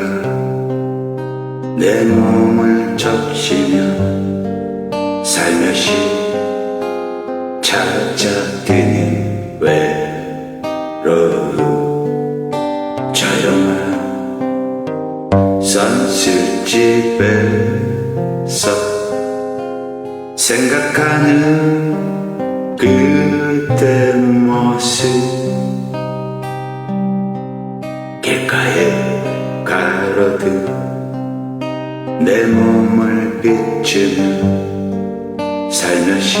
않을까 내 몸을 적시며 살며시 찾아드니 외로움 조용한 산술집에서 생각하는 가로등 내 몸을 비추며 살며시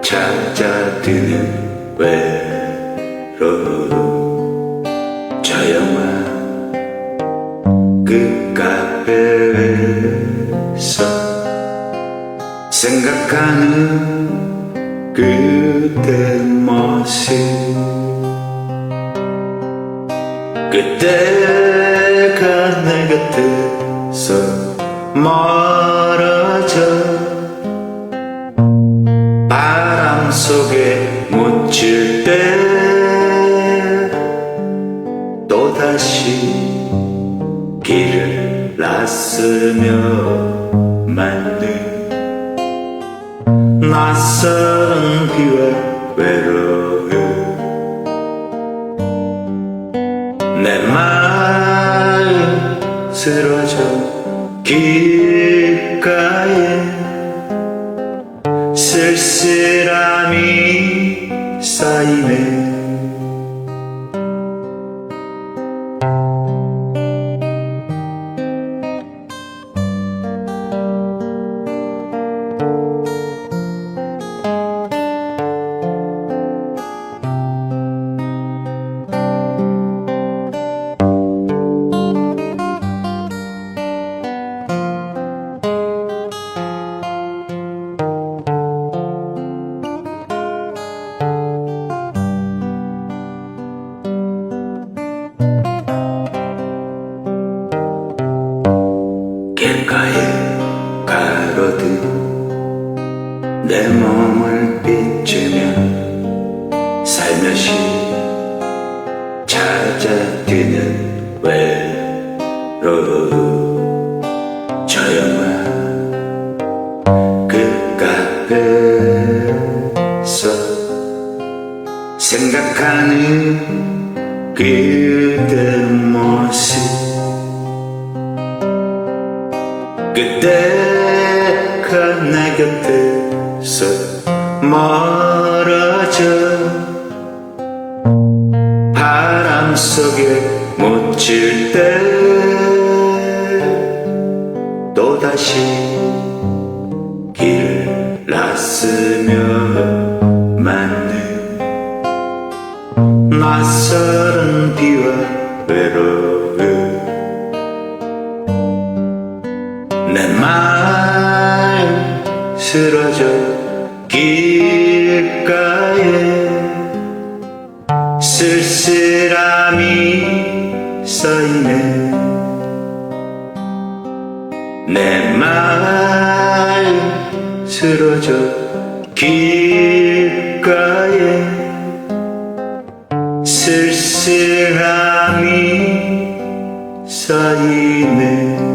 찾아드는 외로움 조용한 그 카페에서 생각하는 그대 모습. 그때 가 내 곁에서 멀어져. 바람 속에 묻힐 때 또다시 길을 나서며 만든 낯선 비와 외로움 쓰러져 길가에 쓸쓸함이 쌓이네 내 몸을 비추며 살며시 찾아드는 외로움. 조용한 그 카페에서 생각하는 그대 모습. 그때가 내 곁에서 멀어져 바람 속에 묻힐 때 또다시 길을 나서며 만든 낯설은 비와 외로움 내 마음 쓰러져 쓰러져 길가에 쓸쓸함이 쌓이네